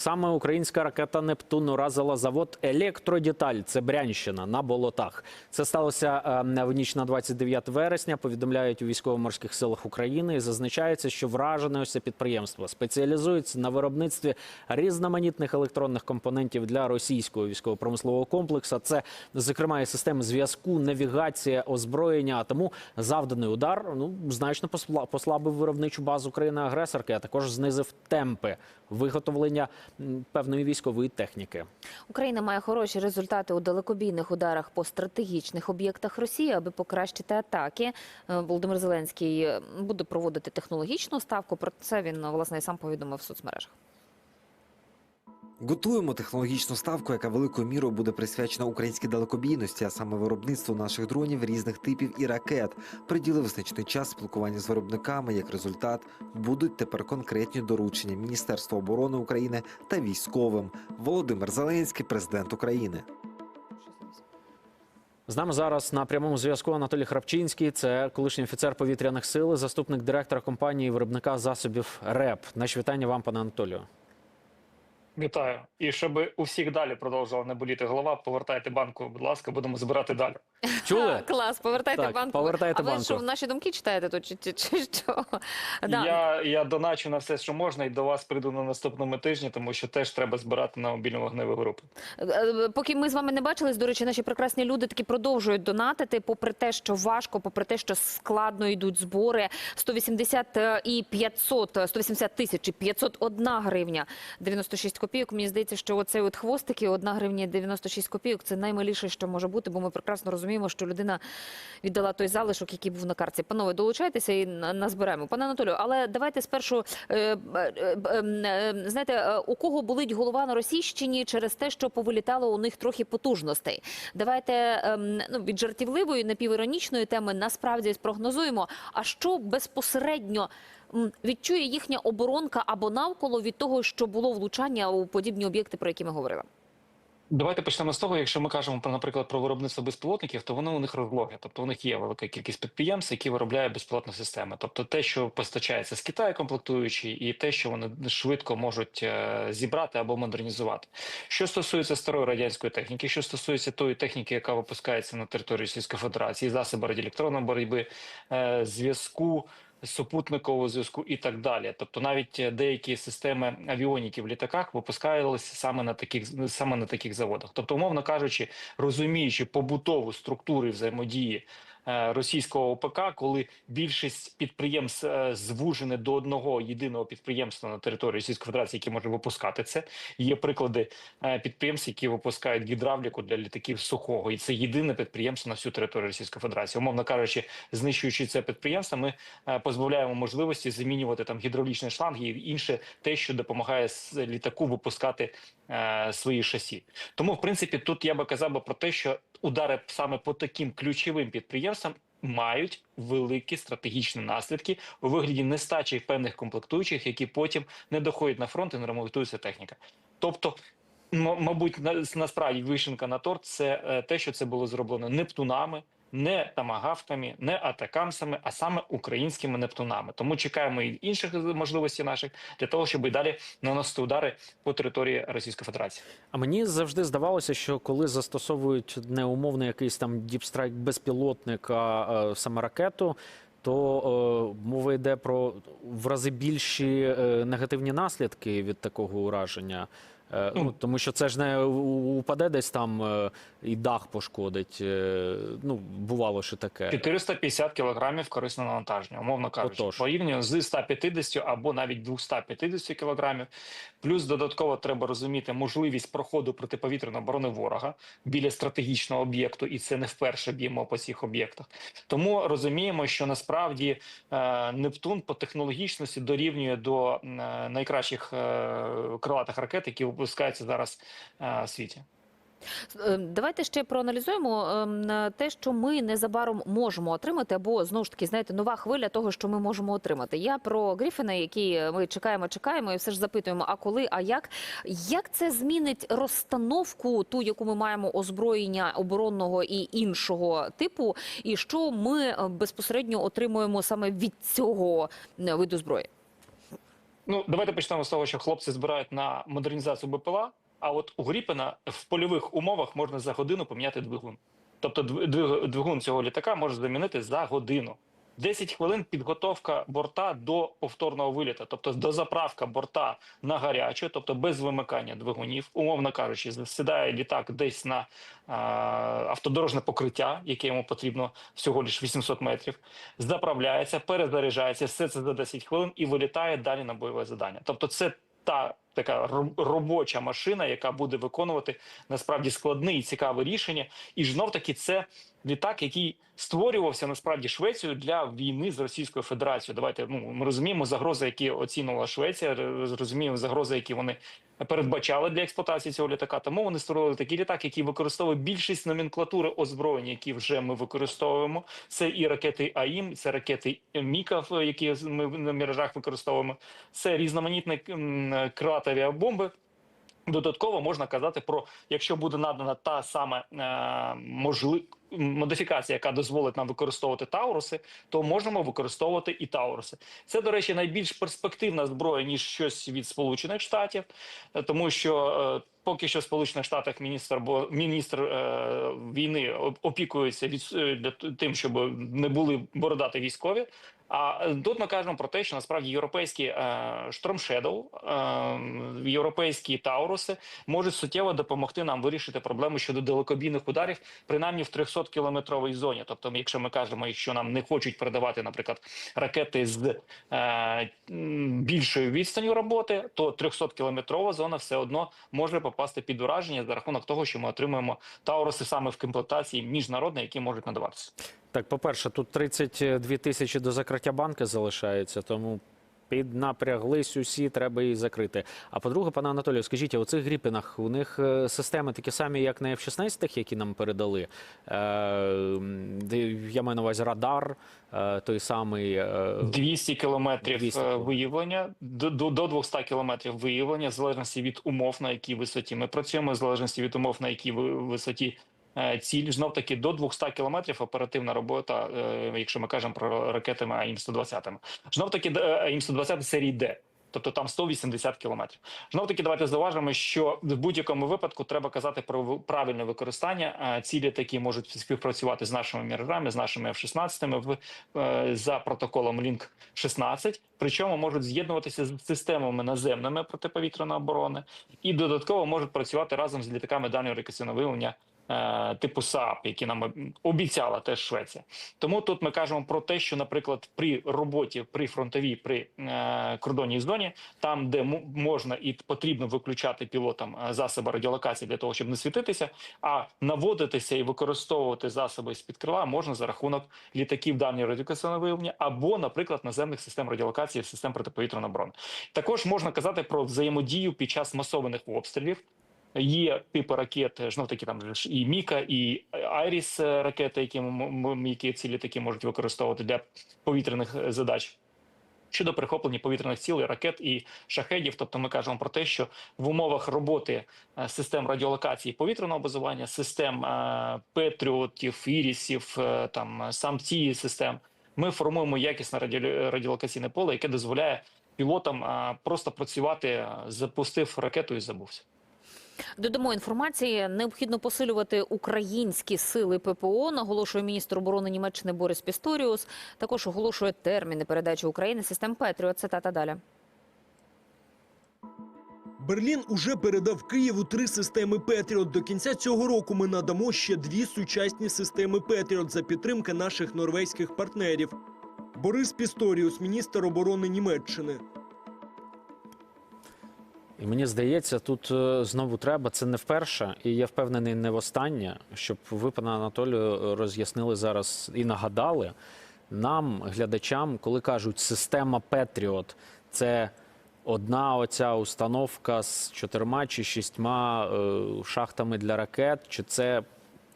Саме українська ракета Нептун уразила завод Електродеталь. Це Брянщина на болотах. Це сталося е, в ніч на 29 вересня. Повідомляють у військово-морських силах України. І зазначається, що вражене ось підприємство спеціалізується на виробництві різноманітних електронних компонентів для російського військово-промислового комплексу. Це зокрема і системи зв'язку, навігація, озброєння. А тому завданий удар ну значно посла- послабив виробничу базу країни-агресорки, а також знизив темпи виготовлення певної військової техніки. Україна має хороші результати у далекобійних ударах по стратегічних об'єктах Росії, аби покращити атаки. Е, Володимир Зеленський е, буде проводити технологічну ставку. Про це він власне сам повідомив в соцмережах. Готуємо технологічну ставку, яка великою мірою буде присвячена українській далекобійності, а саме виробництву наших дронів різних типів і ракет. Приділив значний час спілкування з виробниками. Як результат, будуть тепер конкретні доручення Міністерства оборони України та військовим. Володимир Зеленський, президент України. З нами зараз на прямому зв'язку Анатолій Храпчинський. Це колишній офіцер повітряних сил, заступник директора компанії виробника засобів РЕП. Наші вітання вам, пане Анатолію. Вітаю. І щоб у всіх далі продовжувала не боліти голова, повертайте банку, будь ласка, будемо збирати далі. Чули? Клас, повертайте Так, банку. повертайте а ви банку. що, наші думки читаєте тут чи, чи, чи що? Да. Я, я доначу на все, що можна, і до вас прийду на наступному тижні, тому що теж треба збирати на мобільну вогневу групу. Е, Поки ми з вами не бачились, до речі, наші прекрасні люди таки продовжують донатити, попри те, що важко, попри те, що складно йдуть збори. 180 і 500, 180 тисяч і 501 гривня 96 копійок. Мені здається, що оцей от хвостики, 1 гривня 96 копійок, це наймаліше, що може бути, бо ми прекрасно розуміємо, що людина віддала той залишок, який був на картці. Панове, долучайтеся і на- назберемо. Пане Анатолію, але давайте спершу е, е, е, е, знаєте, у кого болить голова на Російщині через те, що повилітало у них трохи потужностей. Давайте ем, ну, від жартівливої напівіронічної теми насправді спрогнозуємо. А що безпосередньо відчує їхня оборонка або навколо від того, що було влучання у подібні об'єкти, про які ми говорили? Давайте почнемо з того, якщо ми кажемо про, наприклад, про виробництво безпілотників, то воно у них розлоге. Тобто у них є велика кількість підприємств, які виробляють безпілотні системи. Тобто те, що постачається з Китаю комплектуючі, і те, що вони швидко можуть е, зібрати або модернізувати. Що стосується старої радянської техніки, що стосується тої техніки, яка випускається на території Російської Федерації, засоби радіоелектронної боротьби, е, зв'язку. Супутникового зв'язку і так далі, тобто навіть е, деякі системи авіоніків в літаках випускалися саме на таких саме на таких заводах. Тобто, умовно кажучи, розуміючи побутову структуру взаємодії російського ОПК, коли більшість підприємств е, звужене до одного єдиного підприємства на території Російської Федерації, яке може випускати це. Є приклади е, підприємств, які випускають гідравліку для літаків сухого, і це єдине підприємство на всю територію Російської Федерації. Умовно кажучи, знищуючи це підприємство, ми е, позбавляємо можливості замінювати там гідравлічні шланги і інше те, що допомагає літаку випускати е, свої шасі. Тому, в принципі, тут я би казав би про те, що удари саме по таким ключовим підприємствам. Мають великі стратегічні наслідки у вигляді нестачі певних комплектуючих, які потім не доходять на фронт і не ремонтується техніка. Тобто, мабуть, насправді вишенка на торт це е, те, що це було зроблено нептунами, не тамагавками, не атакамсами, а саме українськими нептунами. Тому чекаємо і інших можливостей наших для того, щоб і далі наносити удари по території Російської Федерації. А мені завжди здавалося, що коли застосовують не умовний якийсь там діпстрайк безпілотник, а саме ракету. То е, мова йде про в рази більші е, негативні наслідки від такого ураження. Е, ну, Ну. тому що це ж не упаде десь там е, і дах пошкодить. Е, ну, бувало що таке. 450 кілограмів корисного навантаження, умовно кажучи, порівняно з 150 або навіть 250 кілограмів. Плюс додатково треба розуміти можливість проходу протиповітряної оборони ворога біля стратегічного об'єкту, і це не вперше б'ємо по цих об'єктах. Тому розуміємо, що насправді е, Нептун по технологічності дорівнює до е, найкращих е, крилатих ракет, які випускаються зараз е, в світі. Е, Давайте ще проаналізуємо ем, е, те, що ми незабаром можемо отримати, або знову ж таки, знаєте, нова хвиля того, що ми можемо отримати. Я про Гріфіна, які ми чекаємо, чекаємо, і все ж запитуємо: а коли, а як? Як це змінить розстановку, ту, яку ми маємо озброєння оборонного і іншого типу, і що ми е, безпосередньо отримуємо саме від цього е, виду зброї? Ну, давайте почнемо з того, що хлопці збирають на модернізацію БПЛА, а от у Гріпена в польових умовах можна за годину поміняти двигун. Тобто дв- двигун цього літака може замінити за годину. 10 хвилин підготовка борта до повторного виліта, тобто до заправка борта на гарячу, тобто без вимикання двигунів, умовно кажучи, сідає літак десь на а, автодорожне покриття, яке йому потрібно всього лиш 800 метрів, заправляється, перезаряджається, все це за 10 хвилин і вилітає далі на бойове завдання. Тобто, це та така робоча машина, яка буде виконувати насправді складне і цікаве рішення. І знов таки це літак, який створювався насправді Швецією для війни з Російською Федерацією. Давайте ну ми розуміємо загрози, які оцінила Швеція, р- розуміємо загрози, які вони передбачали для експлуатації цього літака. Тому вони створили такий літак, який використовує більшість номенклатури озброєнь, які вже ми використовуємо. Це і ракети АІМ, це ракети Міка, які ми на мережах використовуємо. Це різноманітні м, крилаті авіабомби. Додатково можна казати про якщо буде надана та сама е, можли... модифікація, яка дозволить нам використовувати Тауруси, то можемо використовувати і Тауруси. Це, до речі, найбільш перспективна зброя ніж щось від Сполучених Штатів, е, тому що е, поки що в Сполучених Штатах міністр бо міністр е, війни оп- опікується від е, тим, щоб не були бородати військові. А е, тут ми кажемо про те, що насправді європейські е, Shadow, е, європейські Тауруси можуть суттєво допомогти нам вирішити проблему щодо далекобійних ударів, принаймні в 300 кілометровій зоні. Тобто, якщо ми кажемо, якщо нам не хочуть передавати, наприклад, ракети з е, більшою відстанню роботи, то 300 кілометрова зона все одно може попасти під ураження за рахунок того, що ми отримуємо Тауруси саме в комплектації міжнародної, які можуть надаватися. Так, по-перше, тут 32 тисячі до закриття банки залишається, тому піднапряглись усі, треба її закрити. А по-друге, пане Анатолію, скажіть, а у цих гріпінах у них е, системи такі самі, як на F-16, які нам передали? Е, я маю на увазі радар, е, той самий. е, 200 кілометрів 200 виявлення до, до, до 200 кілометрів виявлення, в залежності від умов, на якій висоті ми працюємо, в залежності від умов, на якій ви- висоті ціль. Знов таки до 200 кілометрів оперативна робота, е, якщо ми кажемо про ракетами АІМ-120. Знов таки е, АІМ-120 серії Д. Тобто там 180 кілометрів. Знов таки, давайте зауважимо, що в будь-якому випадку треба казати про правильне використання. Е, Ці літаки можуть співпрацювати з нашими міражами, з нашими F-16 в е, за протоколом Link 16, причому можуть з'єднуватися з системами наземними протиповітряної оборони і додатково можуть працювати разом з літаками дальнього е, Типу САП, які нам обіцяла теж Швеція, тому тут ми кажемо про те, що, наприклад, при роботі при фронтовій при е, кордонній зоні, там де можна і потрібно виключати пілотам е, засоби радіолокації для того, щоб не світитися, а наводитися і використовувати засоби з під крила можна за рахунок літаків дальнього радіолокаційного виявлення або, наприклад, наземних систем радіолокації, систем протиповітряної оборони. Також можна казати про взаємодію під час масованих обстрілів. Є типи ракет, знов таки там і Міка, і Айріс е, ракети, які, які ці літаки можуть використовувати для повітряних е, задач. Щодо перехоплення повітряних цілей, ракет і шахедів, тобто ми кажемо про те, що в умовах роботи е, систем радіолокації повітряного базування, систем е, Петріотів, Ірісів, е, там е, сам цієї систем, ми формуємо якісне радіо- радіолокаційне поле, яке дозволяє пілотам е, просто працювати, е, запустив ракету і забувся. Додамо інформації. Необхідно посилювати українські сили ППО. Наголошує міністр оборони Німеччини Борис Пісторіус. Також оголошує терміни передачі України систем Петріот. Цитата далі. Берлін уже передав Києву три системи Петріот. До кінця цього року ми надамо ще дві сучасні системи Петріот за підтримки наших норвезьких партнерів. Борис Пісторіус, міністр оборони Німеччини. І мені здається, тут е, знову треба. Це не вперше, і я впевнений, не востаннє, щоб ви, пане Анатолію, роз'яснили зараз і нагадали нам, глядачам, коли кажуть, система Петріот це одна оця установка з чотирма чи шістьма е, шахтами для ракет, чи це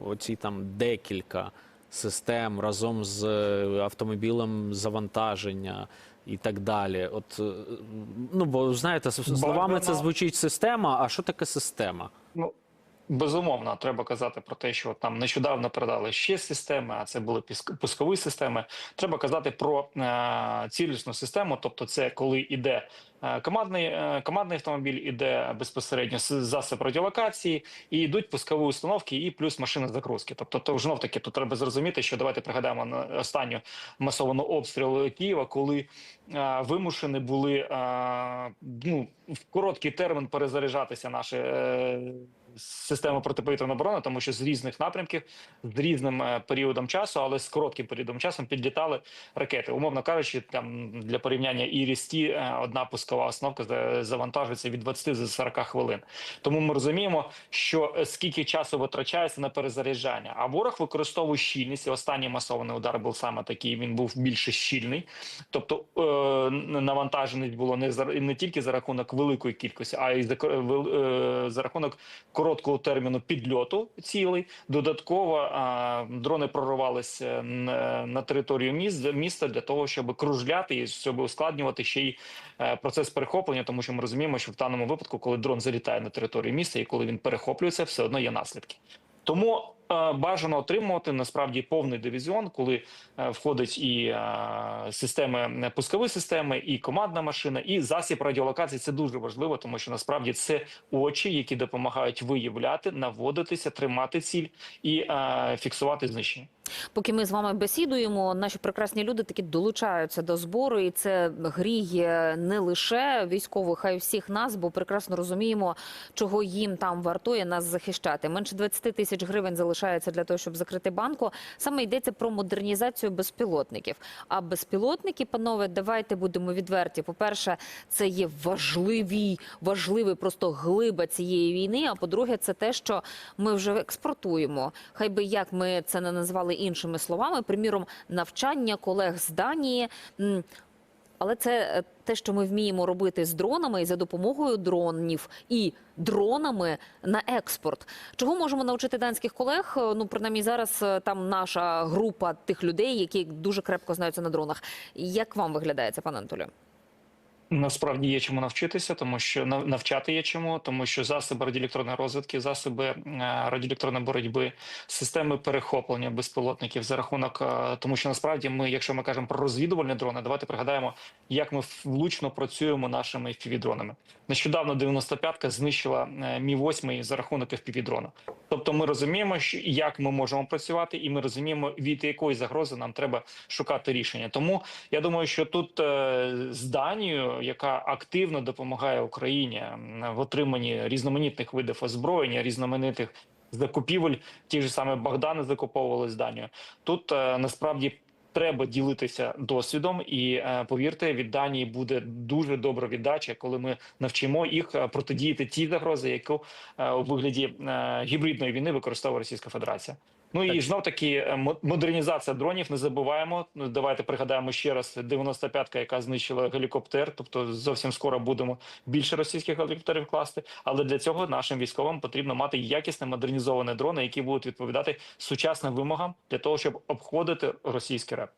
оці там декілька систем разом з е, автомобілем завантаження і так далі. От е, ну бо знаєте, словами словами це звучить система. А що таке система? Ну безумовно, треба казати про те, що там нещодавно передали ще системи, а це були пускові системи. Треба казати про е, цілісну систему, тобто, це коли іде е, командний, е, командний автомобіль, іде безпосередньо засіб радіолокації, і йдуть пускові установки, і плюс машини загрузки. Тобто, то знов таки тут треба зрозуміти, що давайте пригадаємо на останню масовану обстрілу Києва, коли е, вимушені були е, ну, в короткий термін перезаряджатися наші. Е, Система протиповітряної оборони, тому що з різних напрямків, з різним е, періодом часу, але з коротким періодом часу підлітали ракети. Умовно кажучи, там для порівняння і рісті е, одна пускова установка за- завантажується від 20 до 40 хвилин. Тому ми розуміємо, що е, скільки часу витрачається на перезаряджання. А ворог використовує щільність. І останній масований удар був саме такий. Він був більше щільний, тобто е, навантаженість було не за не тільки за рахунок великої кількості, а й за, е, за рахунок короткого терміну підльоту цілий. Додатково дрони проривалися на, на територію міст, міста для того, щоб кружляти і щоб ускладнювати ще й е, процес перехоплення, тому що ми розуміємо, що в даному випадку, коли дрон залітає на територію міста і коли він перехоплюється, все одно є наслідки. Тому е, бажано отримувати насправді повний дивізіон, коли е, входить і е, системи е, пускові системи, і командна машина, і засіб радіолокації. Це дуже важливо, тому що насправді це очі, які допомагають виявляти, наводитися, тримати ціль і е, фіксувати знищення. Поки ми з вами бесідуємо, наші прекрасні люди таки долучаються до збору, і це гріє не лише військових, а й всіх нас, бо прекрасно розуміємо, чого їм там вартує нас захищати. Менше 20 тисяч гривень залишається для того, щоб закрити банку. Саме йдеться про модернізацію безпілотників. А безпілотники, панове, давайте будемо відверті. По-перше, це є важливий, важливий просто глиба цієї війни. А по-друге, це те, що ми вже експортуємо. Хай би як ми це не назвали іншими словами, приміром, навчання колег з Данії. Але це е, те, що ми вміємо робити з дронами і за допомогою дронів і дронами на експорт. Чого можемо навчити данських колег? Е, Ну, принаймні, зараз е, там наша група тих людей, які дуже крепко знаються на дронах. Як вам виглядає це, пане Анатолію? Насправді є чому навчитися, тому що нав- навчати є чому, тому що засоби радіоелектронної розвідки, засоби е, радіоелектронної боротьби, системи перехоплення безпілотників за рахунок, е, тому що насправді ми, якщо ми кажемо про розвідувальні дрони, давайте пригадаємо, як ми влучно працюємо нашими FPV-дронами. Нещодавно 95-ка знищила е, Мі 8 за рахунок FPV-дрона. Тобто, ми розуміємо, як ми можемо працювати, і ми розуміємо, від якої загрози нам треба шукати рішення. Тому я думаю, що тут з Данією, яка активно допомагає Україні в отриманні різноманітних видів озброєння, різноманітних закупівель, ті ж саме Богдани закуповували з Данією. Тут е, насправді. Треба ділитися досвідом, і е, повірте, від Данії буде дуже добра віддача, коли ми навчимо їх е, протидіяти ті загрози, яку у вигляді гібридної війни використовує Російська Федерація. Ну і знов таки модернізація дронів. Не забуваємо. Ну, Давайте пригадаємо ще раз 95-ка, яка знищила гелікоптер. Тобто зовсім скоро будемо більше російських гелікоптерів класти. Але для цього нашим військовим потрібно мати якісне модернізоване дрони, які будуть відповідати сучасним вимогам для того, щоб обходити російський реп.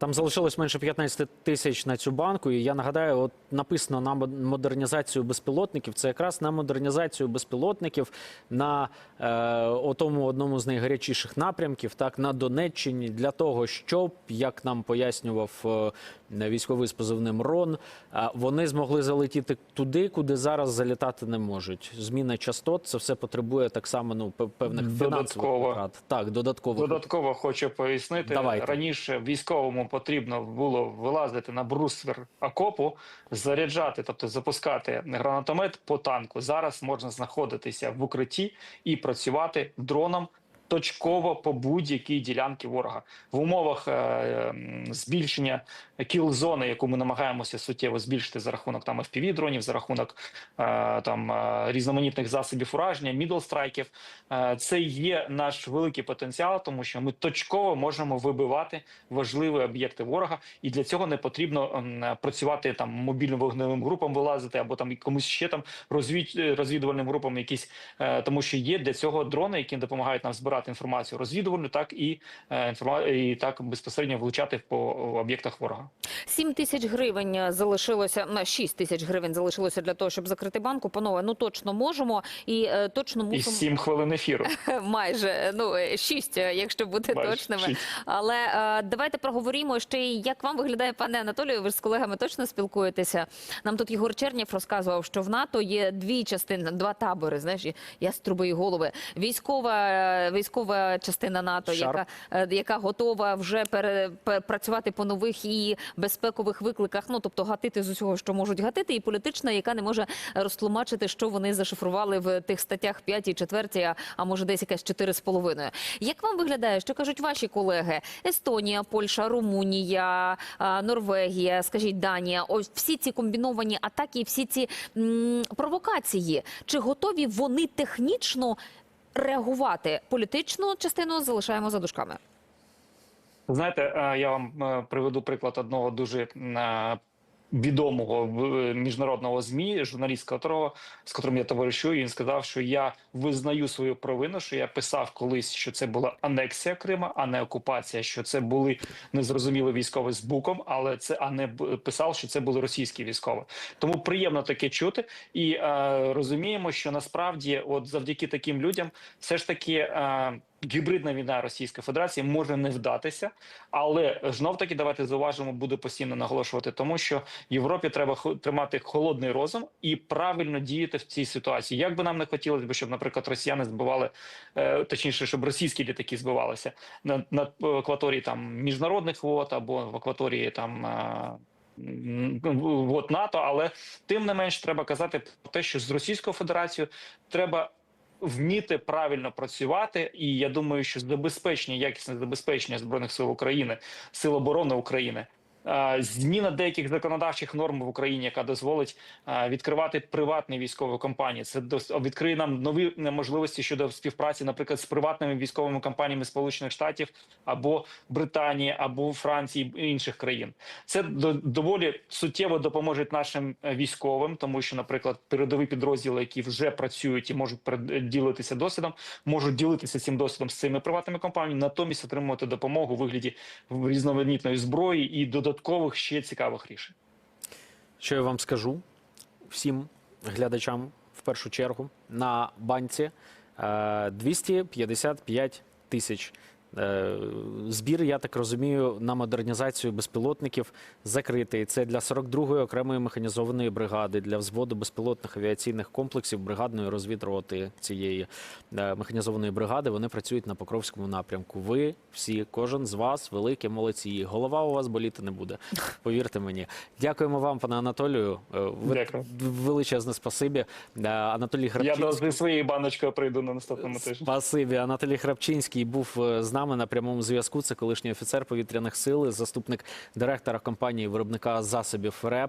Там залишилось менше 15 тисяч на цю банку. І я нагадаю, от написано на модернізацію безпілотників. Це якраз на модернізацію безпілотників на е, отому одному з найгарячіших напрямків, так на Донеччині, для того, щоб як нам пояснював е, військовий з позивним РОН, е, вони змогли залетіти туди, куди зараз залітати не можуть. Зміна частот це все потребує так само ну пев- певних фінансових Додатково. витрат. Так, додатково. Додатково хочу пояснити. Давайте. Раніше військовому потрібно було вилазити на бруствер окопу, заряджати, тобто запускати гранатомет по танку. Зараз можна знаходитися в укритті і працювати дроном. Точково по будь-якій ділянці ворога в умовах е, збільшення кіл-зони, яку ми намагаємося суттєво збільшити за рахунок там fpv дронів, за рахунок е, там е, різноманітних засобів ураження, мідл-страйків. Це є наш великий потенціал, тому що ми точково можемо вибивати важливі об'єкти ворога, і для цього не потрібно працювати там мобільним вогневим групам, вилазити або там комусь ще там розвід... розвідувальним групам, якісь тому, що є для цього дрони, які допомагають нам збирати збирати інформацію розвідувальну, так і е, і так безпосередньо влучати по об'єктах ворога. 7 тисяч гривень залишилося, на 6 тисяч гривень залишилося для того, щоб закрити банку. Панове, ну точно можемо і е, точно І мусимо. сім хвилин ефіру. Майже ну е, шість, якщо бути Майже точними. шість. Але давайте проговоримо ще як вам виглядає пане Анатолію. Ви ж з колегами точно спілкуєтеся. Нам тут Єгор Чернєв розказував, що в НАТО є дві частини, два табори. Знаєш, і яструби і голови. Військова е, військова частина НАТО, Шарп. яка е, яка готова вже працювати по нових і безпекових викликах. Ну тобто гатити з усього, що можуть гатити, і політична, яка не може розтлумачити, що вони зашифрували в тих статтях 5 і 4, а, а може десь якась 4,5. Як вам виглядає, що кажуть ваші колеги? Естонія, Польща, Румунія, Норвегія, скажіть Данія. Ось всі ці комбіновані атаки, всі ці м, провокації. Чи готові вони технічно реагувати? Політичну частину залишаємо за дужками. Знаєте, е, я вам е, приведу приклад одного дуже е, відомого в- міжнародного змі, журналіст, котрого з котрим я товаришую. Він сказав, що я визнаю свою провину, що я писав колись, що це була анексія Крима, а не окупація. Що це були незрозумілі військові з буком, але це а не писав, що це були російські військові. Тому приємно таке чути, і е, розуміємо, що насправді, от завдяки таким людям, все ж таки. Е, Гібридна війна Російської Федерації може не вдатися, але знов таки давайте зауважимо, буду постійно наголошувати, тому що Європі треба тримати холодний розум і правильно діяти в цій ситуації. Як би нам не хотілося б, щоб, наприклад, росіяни збивали, е, точніше, щоб російські літаки збивалися на, на акваторії там міжнародних вод або в акваторії там. е, вод НАТО, але тим не менш треба казати про те, що з Російською Федерацією треба вміти правильно працювати, і я думаю, що забезпечення, якісне забезпечення збройних сил України, сил оборони України. Е, Зміна деяких законодавчих норм в Україні, яка дозволить е, відкривати приватні військові компанії, це відкриє нам нові можливості щодо співпраці, наприклад, з приватними військовими компаніями Сполучених Штатів або Британії, або Франції і інших країн. Це до- доволі суттєво допоможе нашим е, військовим, тому що, наприклад, передові підрозділи, які вже працюють і можуть ділитися досвідом, можуть ділитися цим досвідом з цими приватними компаніями, натомість отримувати допомогу у вигляді різноманітної зброї і додаткових ще цікавих рішень. Що я вам скажу всім глядачам в першу чергу на банці е, 255 тисяч. Е, Збір, я так розумію, на модернізацію безпілотників закритий. Це для 42-ї окремої механізованої бригади, для взводу безпілотних авіаційних комплексів бригадної розвідроти цієї е, механізованої бригади. Вони працюють на Покровському напрямку. Ви всі, кожен з вас, великі молодці. Голова у вас боліти не буде. Повірте мені. Дякуємо вам, пане Анатолію. Е, Дякую. величезне спасибі. Анатолій Я до зі своєю баночкою прийду на наступному тижні. Спасибі. Анатолій Храпчинський був з нами на прямому зв'язку. Це колишній офіцер повітряних сил, заступник директора компанії виробника засобів РЕП.